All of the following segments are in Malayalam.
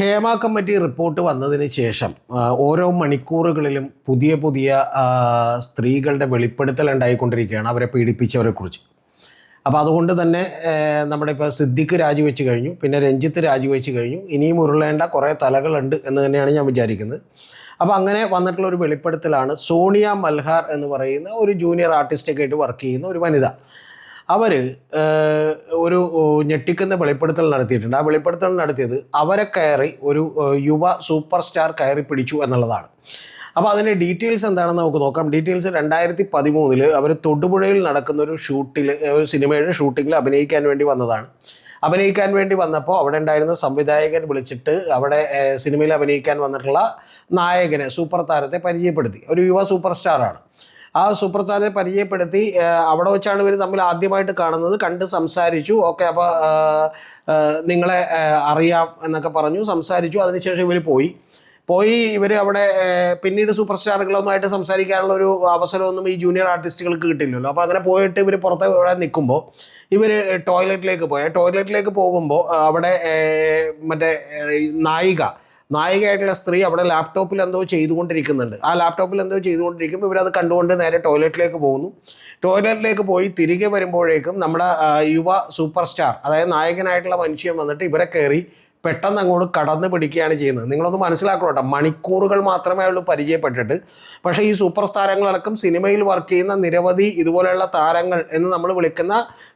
ഹേമ കമ്മിറ്റി റിപ്പോർട്ട് വന്നതിന് ശേഷം ഓരോ മണിക്കൂറുകളിലും പുതിയ പുതിയ സ്ത്രീകളുടെ വെളിപ്പെടുത്തൽ ഉണ്ടായിക്കൊണ്ടിരിക്കുകയാണ് അവരെ പീഡിപ്പിച്ചവരെ കുറിച്ച്. അപ്പോൾ അതുകൊണ്ട് തന്നെ നമ്മുടെ ഇപ്പോൾ സിദ്ദിഖ് രാജിവെച്ച് കഴിഞ്ഞു പിന്നെ രഞ്ജിത്ത് രാജിവെച്ച് കഴിഞ്ഞു ഇനിയും ഉരുളേണ്ട കുറേ തലകളുണ്ട് എന്ന് തന്നെയാണ് ഞാൻ വിചാരിക്കുന്നത്. അപ്പോൾ അങ്ങനെ വന്നിട്ടുള്ള ഒരു വെളിപ്പെടുത്തലാണ് സോണിയ മൽഹാർ എന്ന് പറയുന്ന ഒരു ജൂനിയർ ആർട്ടിസ്റ്റൊക്കെ ആയിട്ട് വർക്ക് ചെയ്യുന്ന ഒരു വനിത. അവർ ഒരു ഞെട്ടിക്കുന്ന വെളിപ്പെടുത്തൽ നടത്തിയിട്ടുണ്ട്. ആ വെളിപ്പെടുത്തൽ നടത്തിയത് അവരെ കയറി ഒരു യുവ സൂപ്പർ സ്റ്റാർ കയറി പിടിച്ചു എന്നുള്ളതാണ്. അപ്പോൾ അതിന്റെ ഡീറ്റെയിൽസ് എന്താണെന്ന് നമുക്ക് നോക്കാം. ഡീറ്റെയിൽസ് രണ്ടായിരത്തി പതിമൂന്നിൽ അവർ തൊടുപുഴയിൽ നടക്കുന്ന ഒരു ഷൂട്ടിൽ ഒരു സിനിമയുടെ ഷൂട്ടിങ്ങിൽ അഭിനയിക്കാൻ വേണ്ടി വന്നതാണ്. അഭിനയിക്കാൻ വേണ്ടി വന്നപ്പോൾ അവിടെ ഉണ്ടായിരുന്ന സംവിധായകൻ വിളിച്ചിട്ട് അവിടെ സിനിമയിൽ അഭിനയിക്കാൻ വന്നിട്ടുള്ള നായകനെ സൂപ്പർ താരത്തെ പരിചയപ്പെടുത്തി. ഒരു യുവ സൂപ്പർ സ്റ്റാറാണ്. ആ താരത്തെ പരിചയപ്പെടുത്തി അവിടെ വെച്ചാണ് ഇവർ തമ്മിൽ ആദ്യമായിട്ട് കാണുന്നത്. കണ്ട് സംസാരിച്ചു. ഓക്കെ അപ്പോൾ നിങ്ങളെ അറിയാം എന്നൊക്കെ പറഞ്ഞു സംസാരിച്ചു. അതിനുശേഷം ഇവർ പോയി. പോയി ഇവർ അവിടെ പിന്നീട് സൂപ്പർ സ്റ്റാറുകളൊന്നുമായിട്ട് സംസാരിക്കാനുള്ള ഒരു അവസരമൊന്നും ഈ ജൂനിയർ ആർട്ടിസ്റ്റുകൾക്ക് കിട്ടില്ലല്ലോ. അപ്പോൾ അങ്ങനെ പോയിട്ട് ഇവർ പുറത്ത് ഇവിടെ നിൽക്കുമ്പോൾ ഇവർ ടോയ്ലറ്റിലേക്ക് പോയ. ടോയ്ലറ്റിലേക്ക് പോകുമ്പോൾ അവിടെ മറ്റേ നായിക നായികയായിട്ടുള്ള സ്ത്രീ അവിടെ ലാപ്ടോപ്പിൽ എന്തോ ചെയ്തുകൊണ്ടിരിക്കുന്നുണ്ട്. ആ ലാപ്ടോപ്പിൽ എന്തോ ചെയ്തുകൊണ്ടിരിക്കുമ്പോൾ ഇവരത് കണ്ടുകൊണ്ട് നേരെ ടോയ്ലറ്റിലേക്ക് പോകുന്നു. ടോയ്ലറ്റിലേക്ക് പോയി തിരികെ വരുമ്പോഴേക്കും നമ്മുടെ യുവ സൂപ്പർ സ്റ്റാർ അതായത് നായകനായിട്ടുള്ള മനുഷ്യൻ വന്നിട്ട് ഇവരെ കയറി പെട്ടെന്ന് അങ്ങോട്ട് കടന്നു പിടിക്കുകയാണ് ചെയ്യുന്നത്. നിങ്ങളൊന്ന് മനസ്സിലാക്കണം കേട്ടോ മണിക്കൂറുകൾ മാത്രമേ ഉള്ളൂ പരിചയപ്പെട്ടിട്ട്. പക്ഷേ ഈ സൂപ്പർ താരങ്ങളടക്കം സിനിമയിൽ വർക്ക് ചെയ്യുന്ന നിരവധി ഇതുപോലെയുള്ള താരങ്ങൾ എന്ന് നമ്മൾ വിളിക്കുന്ന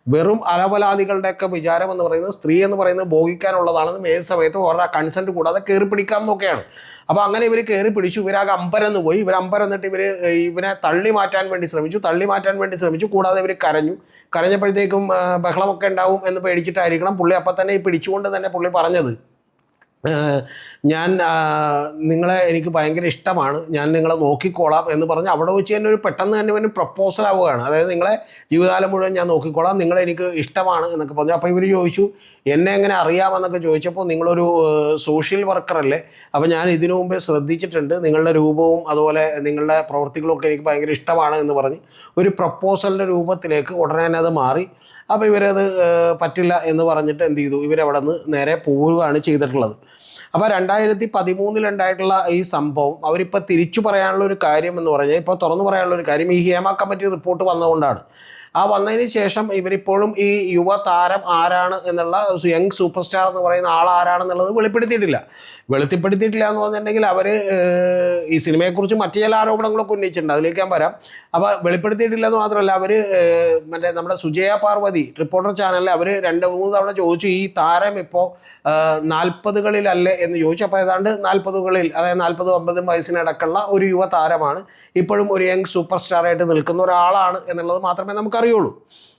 വെറും അലവലാദികളുടെയൊക്കെ വിചാരം എന്ന് പറയുന്നത് സ്ത്രീ എന്ന് പറയുന്നത് ഭോഗിക്കാനുള്ളതാണെന്നും ഏത് സമയത്തും അവരുടെ കൺസെന്റ് കൂടാതെ കയറി പിടിക്കാം എന്നൊക്കെയാണ് അപ്പോൾ അങ്ങനെ ഇവർ കയറി പിടിച്ചു. ഇവരാകെ അമ്പരന്ന് പോയി. ഇവർ അമ്പരന്നിട്ട് ഇവർ ഇവനെ തള്ളി മാറ്റാൻ വേണ്ടി ശ്രമിച്ചു. തള്ളി മാറ്റാൻ വേണ്ടി ശ്രമിച്ചു. കൂടാതെ ഇവർ കരഞ്ഞു. കരഞ്ഞപ്പോഴത്തേക്കും ബഹളമൊക്കെ ഉണ്ടാവും എന്ന് പേടിച്ചിട്ടായിരിക്കണം പുള്ളി. അപ്പം തന്നെ ഈ പിടിച്ചുകൊണ്ട് തന്നെ പുള്ളി പറഞ്ഞത്. ഞാൻ നിങ്ങളെ എനിക്ക് ഭയങ്കര ഇഷ്ടമാണ്. ഞാൻ നിങ്ങളെ നോക്കിക്കോളാം എന്ന് പറഞ്ഞ് അവിടെ വെച്ച് തന്നെ ഒരു പെട്ടെന്ന് തന്നെ ഇവന് പ്രപ്പോസൽ ആവുകയാണ്. അതായത് നിങ്ങളെ ജീവിതകാലം മുഴുവൻ ഞാൻ നോക്കിക്കോളാം. നിങ്ങളെ എനിക്ക് ഇഷ്ടമാണ് എന്നൊക്കെ പറഞ്ഞു. അപ്പോൾ ഇവർ ചോദിച്ചു എന്നെ എങ്ങനെ അറിയാമെന്നൊക്കെ ചോദിച്ചപ്പോൾ നിങ്ങളൊരു സോഷ്യൽ വർക്കറല്ലേ അപ്പോൾ ഞാൻ ഇതിനു മുമ്പേ ശ്രദ്ധിച്ചിട്ടുണ്ട്. നിങ്ങളുടെ രൂപവും അതുപോലെ നിങ്ങളുടെ പ്രവൃത്തികളും ഒക്കെ എനിക്ക് ഭയങ്കര ഇഷ്ടമാണ് എന്ന് പറഞ്ഞ് ഒരു പ്രപ്പോസലിന്റെ രൂപത്തിലേക്ക് ഉടനെ തന്നെ അത് മാറി. അപ്പോൾ ഇവരത് പറ്റില്ല എന്ന് പറഞ്ഞിട്ട് എന്ത് ചെയ്തു? ഇവരവിടെ നിന്ന് നേരെ പോവുകയാണ് ചെയ്തിട്ടുള്ളത്. അപ്പോൾ രണ്ടായിരത്തി പതിമൂന്നിലുണ്ടായിട്ടുള്ള ഈ സംഭവം അവരിപ്പോൾ തിരിച്ചു പറയാനുള്ള ഒരു കാര്യം എന്ന് പറഞ്ഞാൽ ഇപ്പോൾ തുറന്നു പറയാനുള്ള ഒരു കാര്യം ഈ ഹേമ കമ്മിറ്റി റിപ്പോർട്ട് വന്നതുകൊണ്ടാണ്. ആ വന്നതിന് ശേഷം ഇവരിപ്പോഴും ഈ യുവ താരം ആരാണ് എന്നുള്ള യങ് സൂപ്പർ സ്റ്റാർ എന്ന് പറയുന്ന ആൾ ആരാണെന്നുള്ളത് വെളിപ്പെടുത്തിയിട്ടില്ല. വെളിപ്പെടുത്തിയിട്ടില്ല എന്ന് പറഞ്ഞിട്ടുണ്ടെങ്കിൽ അവർ ഈ സിനിമയെക്കുറിച്ച് മറ്റു ചില ആരോപണങ്ങളൊക്കെ ഉന്നയിച്ചിട്ടുണ്ട്. അതിലേക്ക് ഞാൻ വരാം. അപ്പോൾ വെളിപ്പെടുത്തിയിട്ടില്ല എന്ന് മാത്രമല്ല അവർ മറ്റേ നമ്മുടെ സുജയ പാർവതി റിപ്പോർട്ടർ ചാനലിൽ അവർ രണ്ട് മൂന്ന് തവണ ചോദിച്ചു ഈ താരം ഇപ്പോൾ നാൽപ്പതുകളിലല്ലേ എന്ന് ചോദിച്ചപ്പോൾ ഏതാണ്ട് നാൽപ്പതുകളിൽ അതായത് നാൽപ്പത് അമ്പതും വയസ്സിനടക്കുള്ള ഒരു യുവ താരമാണ്. ഇപ്പോഴും ഒരു യങ് സൂപ്പർ സ്റ്റാറായിട്ട് നിൽക്കുന്ന ഒരാളാണ് എന്നുള്ളത് മാത്രമേ നമുക്കറിയുള്ളൂ.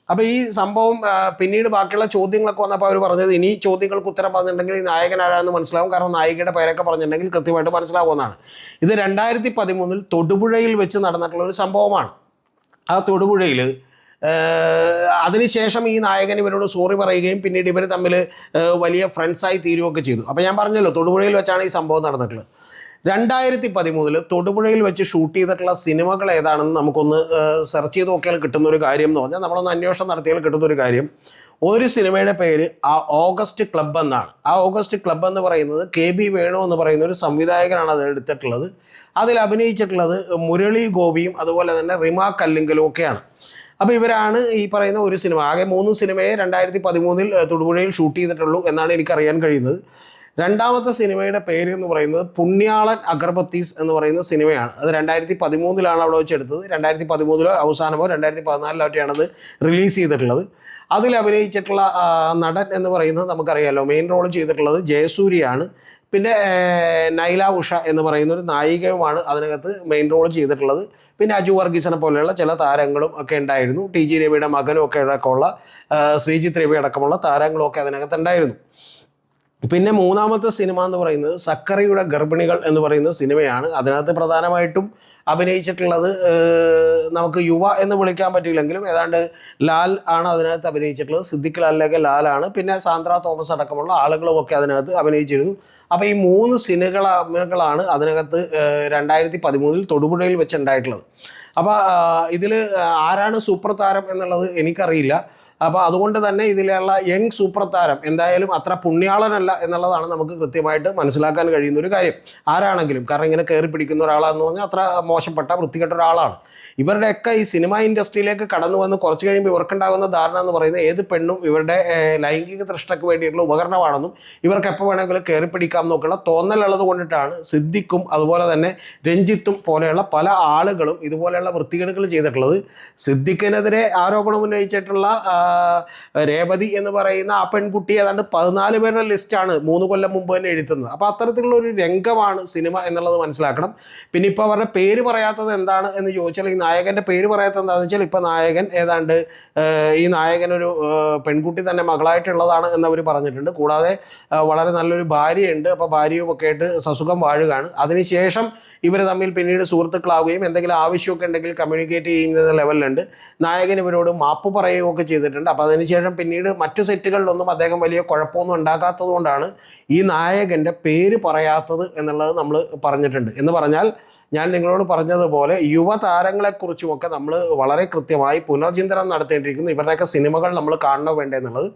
അപ്പോൾ ഈ സംഭവം പിന്നീട് ബാക്കിയുള്ള ചോദ്യങ്ങളൊക്കെ വന്നപ്പോൾ അവർ പറഞ്ഞത് ഇനി ചോദ്യങ്ങൾക്ക് ഉത്തരം പറഞ്ഞിട്ടുണ്ടെങ്കിൽ ഈ നായകൻ ആരാണെന്ന് മനസ്സിലാവും. കാരണം നായികയുടെ പേരൊക്കെ പറഞ്ഞിട്ടുണ്ടെങ്കിൽ കൃത്യമായിട്ട് മനസ്സിലാവുന്നതാണ് ഇത് രണ്ടായിരത്തി പതിമൂന്നിൽ തൊടുപുഴയിൽ വെച്ച് നടന്നിട്ടുള്ള ഒരു സംഭവമാണ്. ആ തൊടുപുഴയിൽ അതിനുശേഷം ഈ നായകൻ ഇവരോട് സോറി പറയുകയും പിന്നീട് ഇവർ തമ്മിൽ വലിയ ഫ്രണ്ട്സായി തീരുകയൊക്കെ ചെയ്തു. അപ്പോൾ ഞാൻ പറഞ്ഞല്ലോ തൊടുപുഴയിൽ വെച്ചാണ് ഈ സംഭവം നടന്നിട്ടുള്ളത്. രണ്ടായിരത്തി പതിമൂന്നിൽ തൊടുപുഴയിൽ വെച്ച് ഷൂട്ട് ചെയ്തിട്ടുള്ള സിനിമകൾ ഏതാണെന്ന് നമുക്കൊന്ന് സെർച്ച് ചെയ്ത് നോക്കിയാൽ കിട്ടുന്ന ഒരു കാര്യം എന്ന് പറഞ്ഞാൽ നമ്മളൊന്ന് അന്വേഷണം നടത്തിയാൽ കിട്ടുന്ന ഒരു കാര്യം. ഒരു സിനിമയുടെ പേര് ആ ഓഗസ്റ്റ് ക്ലബ് എന്നാണ്. ആ ഓഗസ്റ്റ് ക്ലബ് എന്ന് പറയുന്നത് കെ ബി വേണു എന്ന് പറയുന്ന ഒരു സംവിധായകനാണ് അത് എടുത്തിട്ടുള്ളത്. അതിൽ അഭിനയിച്ചിട്ടുള്ളത് മുരളി ഗോപിയും അതുപോലെ തന്നെ റിമ കല്ലിങ്കലും ഒക്കെയാണ്. അപ്പോൾ ഇവരാണ് ഈ പറയുന്ന ഒരു സിനിമ. ആകെ മൂന്ന് സിനിമയെ രണ്ടായിരത്തി പതിമൂന്നിൽ തൊടുപുഴയിൽ ഷൂട്ട് ചെയ്തിട്ടുള്ളൂ എന്നാണ് എനിക്കറിയാൻ കഴിയുന്നത്. രണ്ടാമത്തെ സിനിമയുടെ പേര് എന്ന് പറയുന്നത് പുണ്യാളൻ അഗർബത്തീസ് എന്ന് പറയുന്ന സിനിമയാണ്. അത് രണ്ടായിരത്തി പതിമൂന്നിലാണ് അവിടെ വെച്ചെടുത്തത് രണ്ടായിരത്തി പതിമൂന്നിലോ അവസാനമോ രണ്ടായിരത്തി അത് റിലീസ് ചെയ്തിട്ടുള്ളത്. അതിൽ അഭിനയിച്ചിട്ടുള്ള നടൻ എന്ന് പറയുന്നത് നമുക്കറിയാമല്ലോ മെയിൻ റോൾ ചെയ്തിട്ടുള്ളത് ജയസൂര്യയാണ്. പിന്നെ നൈല ഉഷ എന്ന് പറയുന്ന ഒരു നായികയുമാണ് അതിനകത്ത് മെയിൻ റോൾ ചെയ്തിട്ടുള്ളത്. പിന്നെ അജു വർഗീസിനെ പോലെയുള്ള ചില താരങ്ങളും ഒക്കെ ഉണ്ടായിരുന്നു. ടി ജി രവിയുടെ മകനും ഒക്കെ അടക്കമുള്ള ശ്രീജിത് രവി അടക്കമുള്ള താരങ്ങളും ഒക്കെ അതിനകത്ത് ഉണ്ടായിരുന്നു. പിന്നെ മൂന്നാമത്തെ സിനിമ എന്ന് പറയുന്നത് സക്കറിയുടെ ഗർഭിണികൾ എന്ന് പറയുന്ന സിനിമയാണ്. അതിനകത്ത് പ്രധാനമായിട്ടും അഭിനയിച്ചിട്ടുള്ളത് നമുക്ക് യുവ എന്ന് വിളിക്കാൻ പറ്റില്ലെങ്കിലും ഏതാണ്ട് ലാൽ ആണ് അതിനകത്ത് അഭിനയിച്ചിട്ടുള്ളത്. സിദ്ദിഖ് ലാലിലേക്ക് ലാലാണ് പിന്നെ സാന്ദ്ര തോമസ് അടക്കമുള്ള ആളുകളുമൊക്കെ അതിനകത്ത് അഭിനയിച്ചിരുന്നു. അപ്പോൾ ഈ മൂന്ന് സിനിമകളാണ് അതിനകത്ത് രണ്ടായിരത്തി പതിമൂന്നിൽ തൊടുപുഴയിൽ വെച്ചുണ്ടായിട്ടുള്ളത്. അപ്പോൾ ഇതിൽ ആരാണ് സൂപ്പർ താരം എന്നുള്ളത് എനിക്കറിയില്ല. അപ്പോൾ അതുകൊണ്ട് തന്നെ ഇതിലുള്ള യങ് സൂപ്പർ താരം എന്തായാലും അത്ര പുണ്യാളനല്ല എന്നുള്ളതാണ് നമുക്ക് കൃത്യമായിട്ട് മനസ്സിലാക്കാൻ കഴിയുന്ന ഒരു കാര്യം. ആരാണെങ്കിലും കാരണം ഇങ്ങനെ കയറി പിടിക്കുന്ന ഒരാളാണെന്ന് പറഞ്ഞാൽ അത്ര മോശപ്പെട്ട വൃത്തികെട്ട ഒരാളാണ്. ഇവരുടെയൊക്കെ ഈ സിനിമ ഇൻഡസ്ട്രിയിലേക്ക് കടന്നു വന്ന് കുറച്ച് കഴിയുമ്പോൾ ഇവർക്കുണ്ടാകുന്ന ധാരണ എന്ന് പറയുന്നത് ഏത് പെണ്ണും ഇവരുടെ ലൈംഗിക ദൃഷ്ടക്ക് വേണ്ടിയിട്ടുള്ള ഉപകരണമാണെന്നും ഇവർക്ക് എപ്പോൾ വേണമെങ്കിലും കയറി പിടിക്കാം എന്നൊക്കെയുള്ള തോന്നലുള്ളത് കൊണ്ടിട്ടാണ് സിദ്ദിഖും അതുപോലെ തന്നെ രഞ്ജിത്തും പോലെയുള്ള പല ആളുകളും ഇതുപോലെയുള്ള വൃത്തികേടുകൾ ചെയ്തിട്ടുള്ളത്. സിദ്ദിഖിനെതിരെ ആരോപണം ഉന്നയിച്ചിട്ടുള്ള രേവതി എന്ന് പറയുന്ന ആ പെൺകുട്ടി ഏതാണ്ട് പതിനാല് പേരുടെ ലിസ്റ്റാണ് മൂന്ന് കൊല്ലം മുമ്പ് തന്നെ എഴുതുന്നത്. അപ്പോൾ അത്തരത്തിലുള്ള ഒരു രംഗമാണ് സിനിമ എന്നുള്ളത് മനസ്സിലാക്കണം. പിന്നെ ഇപ്പോൾ അവരുടെ പേര് പറയാത്തത് എന്താണ് എന്ന് ചോദിച്ചാൽ ഈ നായകന്റെ പേര് പറയാത്തത് എന്താണെന്ന് വെച്ചാൽ ഇപ്പോൾ നായകൻ ഏതാണ്ട് ഈ നായകൻ ഒരു പെൺകുട്ടി തന്നെ മകളായിട്ടുള്ളതാണ് എന്നവർ പറഞ്ഞിട്ടുണ്ട്. കൂടാതെ വളരെ നല്ലൊരു ഭാര്യയുണ്ട്. അപ്പോൾ ഭാര്യയും ഒക്കെ ആയിട്ട് സസുഖം വാഴുകയാണ്. അതിനുശേഷം ഇവർ തമ്മിൽ പിന്നീട് സുഹൃത്തുക്കളാവുകയും എന്തെങ്കിലും ആവശ്യമൊക്കെ ഉണ്ടെങ്കിൽ കമ്മ്യൂണിക്കേറ്റ് ചെയ്യുന്ന ലെവലിലുണ്ട് നായകൻ ഇവരോട് മാപ്പ് പറയുകയൊക്കെ ഒക്കെ ചെയ്തിട്ടുണ്ട്. അപ്പോൾ അതിനുശേഷം പിന്നീട് മറ്റു സെറ്റുകളിലൊന്നും അദ്ദേഹം വലിയ കുഴപ്പമൊന്നും ഉണ്ടാക്കാത്തത് കൊണ്ടാണ് ഈ നായകന്റെ പേര് പറയാത്തത് എന്നുള്ളത് നമ്മൾ പറഞ്ഞിട്ടുണ്ട്. എന്ന് പറഞ്ഞാൽ ഞാൻ നിങ്ങളോട് പറഞ്ഞതുപോലെ യുവതാരങ്ങളെക്കുറിച്ചുമൊക്കെ നമ്മൾ വളരെ കൃത്യമായി പുനർചിന്തനം നടത്തേണ്ടിയിരിക്കുന്നു. ഇവരുടെയൊക്കെ സിനിമകൾ നമ്മൾ കാണണോ വേണ്ടേ എന്നുള്ളത്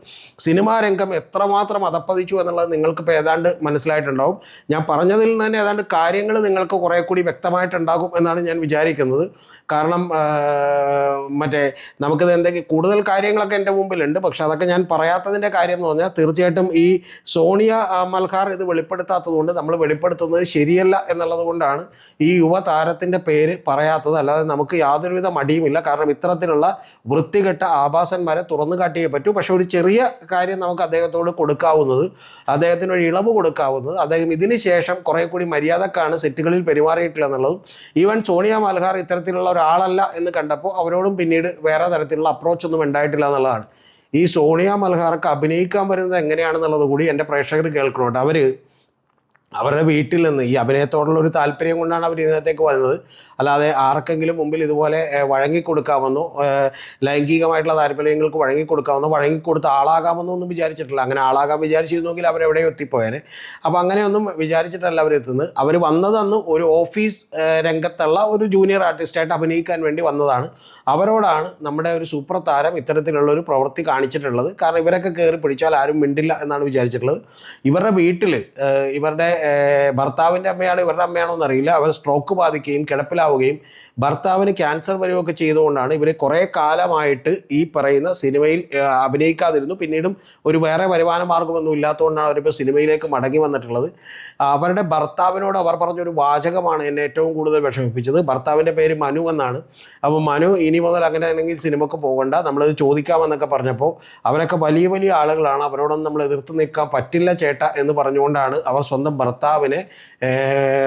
സിനിമാ രംഗം എത്രമാത്രം അതപ്പതിച്ചു എന്നുള്ളത് നിങ്ങൾക്കിപ്പോൾ ഏതാണ്ട് മനസ്സിലായിട്ടുണ്ടാവും. ഞാൻ പറഞ്ഞതിൽ നിന്ന് തന്നെ ഏതാണ്ട് കാര്യങ്ങൾ നിങ്ങൾക്ക് കുറേ കൂടി വ്യക്തമായിട്ടുണ്ടാകും എന്നാണ് ഞാൻ വിചാരിക്കുന്നത്. കാരണം മറ്റേ നമുക്കിത് എന്തെങ്കിലും കൂടുതൽ കാര്യങ്ങളൊക്കെ എന്റെ മുമ്പിലുണ്ട്. പക്ഷെ അതൊക്കെ ഞാൻ പറയാത്തതിന്റെ കാര്യം എന്ന് പറഞ്ഞാൽ തീർച്ചയായിട്ടും ഈ സോണിയ മൽഹാർ ഇത് വെളിപ്പെടുത്താത്തത് കൊണ്ട് നമ്മൾ വെളിപ്പെടുത്തുന്നത് ശരിയല്ല എന്നുള്ളത് കൊണ്ടാണ് ഈ യുവതാരത്തിന്റെ പേര് പറയാത്തത് അല്ലാതെ നമുക്ക് യാതൊരുവിധ മടിയുമില്ല. കാരണം ഇത്തരത്തിലുള്ള വൃത്തികെട്ട ആഭാസന്മാരെ തുറന്നു കാട്ടിയേ പറ്റൂ. പക്ഷെ ഒരു ചെറിയ കാര്യം നമുക്ക് അദ്ദേഹത്തോട് കൊടുക്കാവുന്നത് അദ്ദേഹത്തിന് ഒരു ഇളവ് കൊടുക്കാവുന്നത് അദ്ദേഹം ഇതിന് ശേഷം കുറേ കൂടി മര്യാദക്കാണ് സെറ്റുകളിൽ പെരുമാറിയിട്ടില്ല എന്നുള്ളതും ഈവൻ സോണിയ മൽഹാർ ഇത്തരത്തിലുള്ള ഒരാളല്ല എന്ന് കണ്ടപ്പോൾ അവരോടും പിന്നീട് വേറെ തരത്തിലുള്ള അപ്രോച്ച് ഒന്നും ഉണ്ടായിട്ടില്ല എന്നുള്ളതാണ്. ഈ സോണിയ മൽഹാർക്ക് അഭിനയിക്കാൻ വരുന്നത് എങ്ങനെയാണെന്നുള്ളത് കൂടി എന്റെ പ്രേക്ഷകർ കേൾക്കണോട്ട് അവർ അവരുടെ വീട്ടിൽ നിന്ന് ഈ അഭിനയത്തോടുള്ള ഒരു താല്പര്യം കൊണ്ടാണ് അവർ ഇതിനകത്തേക്ക് വന്നത്. അല്ലാതെ ആർക്കെങ്കിലും മുമ്പിൽ ഇതുപോലെ വഴങ്ങിക്കൊടുക്കാമെന്നോ ലൈംഗികമായിട്ടുള്ള താല്പര്യങ്ങൾക്ക് വഴങ്ങിക്കൊടുക്കാമെന്നോ വഴങ്ങിക്കൊടുത്ത് ആളാകാമെന്നോ ഒന്നും വിചാരിച്ചിട്ടില്ല. അങ്ങനെ ആളാകാൻ വിചാരിച്ചിരുന്നെങ്കിൽ അവരെവിടെയോ എത്തിപ്പോയേനെ. അപ്പോൾ അങ്ങനെയൊന്നും വിചാരിച്ചിട്ടല്ല അവർ എത്തുന്നത്. അവർ വന്നത് അന്ന് ഒരു ഓഫീസ് രംഗത്തുള്ള ഒരു ജൂനിയർ ആർട്ടിസ്റ്റായിട്ട് അഭിനയിക്കാൻ വേണ്ടി വന്നതാണ്. അവരോടാണ് നമ്മുടെ ഒരു സൂപ്പർ താരം ഇത്തരത്തിലുള്ള ഒരു പ്രവൃത്തി കാണിച്ചിട്ടുള്ളത്. കാരണം ഇവരൊക്കെ കയറി പിടിച്ചാൽ ആരും മിണ്ടില്ല എന്നാണ് വിചാരിച്ചിട്ടുള്ളത്. ഇവരുടെ വീട്ടിൽ ഇവരുടെ ഭർത്താവിന്റെ അമ്മയാണ് ഇവരുടെ അമ്മയാണോ എന്നറിയില്ല. അവർ സ്ട്രോക്ക് ബാധിക്കുകയും കിടപ്പിലാവുകയും ഭർത്താവിന് ക്യാൻസർ വരികയൊക്കെ ചെയ്തുകൊണ്ടാണ് ഇവർ കുറേ കാലമായിട്ട് ഈ പറയുന്ന സിനിമയിൽ അഭിനയിക്കാതിരുന്നു. പിന്നീടും ഒരു വേറെ വരുമാന മാർഗമൊന്നും ഇല്ലാത്തതുകൊണ്ടാണ് അവരിപ്പോൾ സിനിമയിലേക്ക് മടങ്ങി വന്നിട്ടുള്ളത്. അവരുടെ ഭർത്താവിനോട് അവർ പറഞ്ഞൊരു വാചകമാണ് എന്നെ ഏറ്റവും കൂടുതൽ വിഷമിപ്പിച്ചത്. ഭർത്താവിന്റെ പേര് മനു എന്നാണ്. അപ്പോൾ മനു ഇനി മുതൽ അങ്ങനെ ആണെങ്കിൽ സിനിമക്ക് പോകണ്ട. നമ്മളത് ചോദിക്കാമെന്നൊക്കെ പറഞ്ഞപ്പോൾ അവരൊക്കെ വലിയ വലിയ ആളുകളാണ്. അവരോടൊന്നും നമ്മൾ എതിർത്ത് നിൽക്കാൻ പറ്റില്ല ചേട്ട എന്ന് പറഞ്ഞുകൊണ്ടാണ് അവർ സ്വന്തം ഭർത്താവിനെ ഏർ,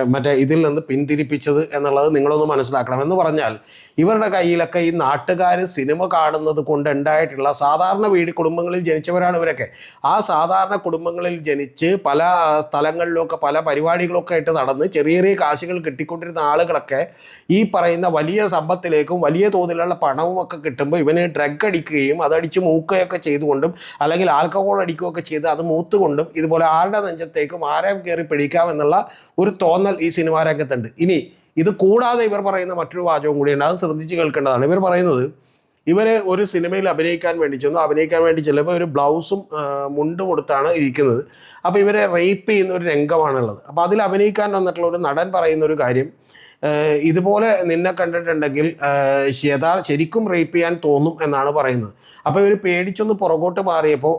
മറ്റേ ഇതിൽ നിന്ന് പിന്തിരിപ്പിച്ചത് എന്നുള്ളത് നിങ്ങളൊന്ന് മനസ്സിലാക്കണം. എന്ന് പറഞ്ഞാൽ ഇവരുടെ കയ്യിലൊക്കെ ഈ നാട്ടുകാർ സിനിമ കാണുന്നത് കൊണ്ട് ഉണ്ടായിട്ടുള്ള സാധാരണ വീട് കുടുംബങ്ങളിൽ ജനിച്ചവരാണ് ഇവരൊക്കെ. ആ സാധാരണ കുടുംബങ്ങളിൽ ജനിച്ച് പല സ്ഥലങ്ങളിലൊക്കെ പല പരിപാടികളൊക്കെ ആയിട്ട് നടന്ന് ചെറിയ ചെറിയ കാശുകൾ കിട്ടിക്കൊണ്ടിരുന്ന ആളുകളൊക്കെ ഈ പറയുന്ന വലിയ സമ്പത്തിലേക്കും വലിയ തോതിലുള്ള പണവും ഒക്കെ കിട്ടുമ്പോൾ ഇവന് ഡ്രഗ് അടിക്കുകയും അതടിച്ച് മൂക്കുകയൊക്കെ ചെയ്തുകൊണ്ടും അല്ലെങ്കിൽ ആൽക്കഹോൾ അടിക്കുകയൊക്കെ ചെയ്ത് അത് മൂത്തുകൊണ്ടും ഇതുപോലെ ആരുടെ നെഞ്ചത്തേക്കും ആരെയും കയറി പിടിക്കാം എന്നുള്ള ഒരു തോന്നൽ ഈ സിനിമാ രംഗത്തുണ്ട് ഇനി ഇത് കൂടാതെ ഇവർ പറയുന്ന മറ്റൊരു വാചകം കൂടിയുണ്ട്. അത് ശ്രദ്ധിച്ച് കേൾക്കേണ്ടതാണ്. ഇവർ പറയുന്നത് ഇവർ ഒരു സിനിമയിൽ അഭിനയിക്കാൻ വേണ്ടി ചെന്നു. അഭിനയിക്കാൻ വേണ്ടി ചിലപ്പോൾ ഒരു ബ്ലൗസും മുണ്ടും കൊടുത്താണ് ഇരിക്കുന്നത്. അപ്പോൾ ഇവരെ റേപ്പ് ചെയ്യുന്ന ഒരു രംഗമാണുള്ളത്. അപ്പോൾ അതിൽ അഭിനയിക്കാൻ വന്നിട്ടുള്ള ഒരു നടൻ പറയുന്ന ഒരു കാര്യം ഇതുപോലെ നിന്നെ കണ്ടിട്ടുണ്ടെങ്കിൽ യഥാ ശരിക്കും റേപ്പ് ചെയ്യാൻ തോന്നും എന്നാണ് പറയുന്നത്. അപ്പോൾ ഇവർ പേടിച്ചൊന്ന് പുറകോട്ട് മാറിയപ്പോൾ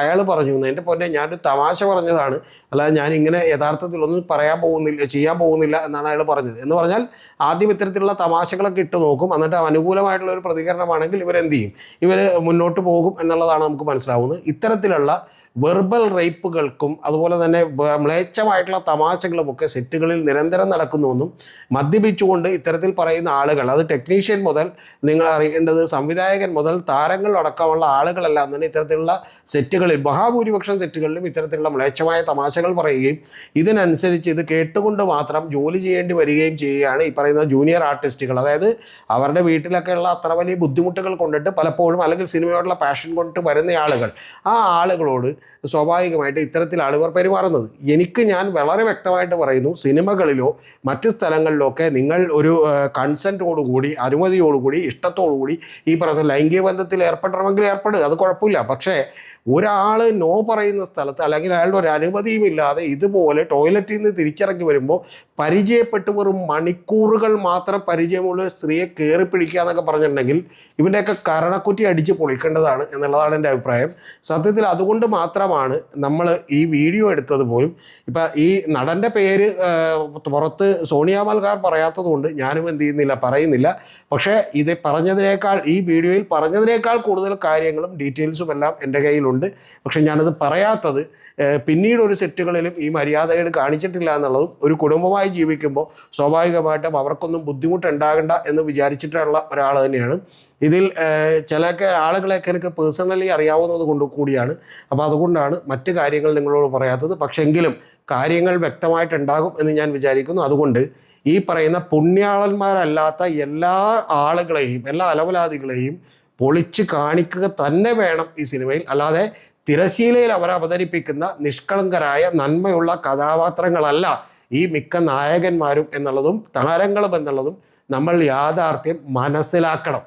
അയാൾ പറഞ്ഞു എന്റെ പൊന്നെ ഞാനൊരു തമാശ പറഞ്ഞതാണ്. അല്ലാതെ ഞാൻ ഇങ്ങനെ യഥാർത്ഥത്തിൽ ഒന്നും പറയാൻ പോകുന്നില്ല ചെയ്യാൻ പോകുന്നില്ല എന്നാണ് അയാൾ പറഞ്ഞത്. എന്ന് പറഞ്ഞാൽ ആദ്യം ഇത്തരത്തിലുള്ള തമാശകളൊക്കെ ഇട്ട് നോക്കും. എന്നിട്ട് അനുകൂലമായിട്ടുള്ള ഒരു പ്രതികരണമാണെങ്കിൽ ഇവരെന്ത് ചെയ്യും? ഇവർ മുന്നോട്ട് പോകും എന്നുള്ളതാണ് നമുക്ക് മനസ്സിലാവുന്നത്. ഇത്തരത്തിലുള്ള വെർബൽ റേപ്പുകൾക്കും അതുപോലെ തന്നെ മ്ലേച്ഛമായിട്ടുള്ള തമാശകളുമൊക്കെ സെറ്റുകളിൽ നിരന്തരം നടക്കുന്നുവെന്നും മദ്യപിച്ചുകൊണ്ട് ഇത്തരത്തിൽ പറയുന്ന ആളുകൾ അത് ടെക്നീഷ്യൻ മുതൽ നിങ്ങൾ അറിയേണ്ടത് സംവിധായകൻ മുതൽ താരങ്ങൾ അടക്കമുള്ള ആളുകളെല്ലാം തന്നെ ഇത്തരത്തിലുള്ള സെറ്റുകളിൽ മഹാഭൂരിപക്ഷം സെറ്റുകളിലും ഇത്തരത്തിലുള്ള മ്ലേച്ഛമായ തമാശകൾ പറയുകയും ഇതിനനുസരിച്ച് ഇത് കേട്ടുകൊണ്ട് മാത്രം ജോലി ചെയ്യേണ്ടി വരികയും ചെയ്യുകയാണ് ഈ പറയുന്ന ജൂനിയർ ആർട്ടിസ്റ്റുകൾ അതായത് അവരുടെ വീട്ടിലൊക്കെയുള്ള അത്ര വലിയ ബുദ്ധിമുട്ടുകൾ കൊണ്ടിട്ട് പലപ്പോഴും അല്ലെങ്കിൽ സിനിമയോടുള്ള പാഷൻ കൊണ്ടിട്ട് വരുന്ന ആളുകൾ ആ ആളുകളോട് സ്വാഭാവികമായിട്ട് ഇത്തരത്തിൽ ആളുകൾ പെരുമാറുന്നത്. എനിക്ക് ഞാൻ വളരെ വ്യക്തമായിട്ട് പറയുന്നു സിനിമകളിലോ മറ്റ് സ്ഥലങ്ങളിലോ ഒക്കെ നിങ്ങൾ ഒരു കൺസെന്റോടുകൂടി അനുമതിയോടുകൂടി ഇഷ്ടത്തോടുകൂടി ഈ പറയുന്ന ലൈംഗിക ബന്ധത്തിൽ ഏർപ്പെടണമെങ്കിൽ ഏർപ്പെടുക. അത് കുഴപ്പമില്ല. പക്ഷേ ഒരാൾ നോ പറയുന്ന സ്ഥലത്ത് അല്ലെങ്കിൽ അയാളുടെ ഒരു അനുമതിയും ഇല്ലാതെ ഇതുപോലെ ടോയ്ലറ്റിൽ നിന്ന് തിരിച്ചിറങ്ങി വരുമ്പോൾ പരിചയപ്പെട്ട് വെറും മണിക്കൂറുകൾ മാത്രം പരിചയമുള്ള സ്ത്രീയെ കയറി പിടിക്കുക എന്നൊക്കെ പറഞ്ഞിട്ടുണ്ടെങ്കിൽ ഇവന്റെയൊക്കെ കരണക്കുറ്റി അടിച്ച് പൊളിക്കേണ്ടതാണ് എന്നുള്ളതാണ് എന്റെ അഭിപ്രായം. സത്യത്തിൽ അതുകൊണ്ട് മാത്രമാണ് നമ്മൾ ഈ വീഡിയോ എടുത്തത് പോലും. ഇപ്പം ഈ നടന്റെ പേര് പുറത്ത് സോണിയ മൽകാർ പറയാത്തത് കൊണ്ട് ഞാനും എന്ത് ചെയ്യുന്നില്ല പറയുന്നില്ല. പക്ഷേ ഇത് പറഞ്ഞതിനേക്കാൾ ഈ വീഡിയോയിൽ പറഞ്ഞതിനേക്കാൾ കൂടുതൽ കാര്യങ്ങളും ഡീറ്റെയിൽസും എല്ലാം എന്റെ കയ്യിലുണ്ട്. പക്ഷെ ഞാനത് പറയാത്തത് പിന്നീട് ഒരു സെറ്റുകളിലും ഈ മര്യാദകൾ കാണിച്ചിട്ടില്ല എന്നുള്ളതും ഒരു കുടുംബമായി ജീവിക്കുമ്പോൾ സ്വാഭാവികമായിട്ടും അവർക്കൊന്നും ബുദ്ധിമുട്ടുണ്ടാകണ്ട എന്ന് വിചാരിച്ചിട്ടുള്ള ഒരാൾ തന്നെയാണ്. ഇതിൽ ചില ആളുകളെയൊക്കെ എനിക്ക് പേഴ്സണലി അറിയാവുന്നത് കൊണ്ട് കൂടിയാണ്. അപ്പോൾ അതുകൊണ്ടാണ് മറ്റു കാര്യങ്ങൾ നിങ്ങളോട് പറയാത്തത്. പക്ഷെങ്കിലും കാര്യങ്ങൾ വ്യക്തമായിട്ടുണ്ടാകും എന്ന് ഞാൻ വിചാരിക്കുന്നു. അതുകൊണ്ട് ഈ പറയുന്ന പുണ്യാളന്മാരല്ലാത്ത എല്ലാ ആളുകളെയും എല്ലാ അലവലാദികളെയും പൊളിച്ച് കാണിക്കുക തന്നെ വേണം ഈ സിനിമയിൽ. അല്ലാതെ തിരശീലയിൽ അവർ അവതരിപ്പിക്കുന്ന നിഷ്കളങ്കരായ നന്മയുള്ള കഥാപാത്രങ്ങളല്ല ഈ മിക്ക നായകന്മാരും എന്നുള്ളതും താരങ്ങളും എന്നുള്ളതും നമ്മൾ യാഥാർത്ഥ്യം മനസ്സിലാക്കണം.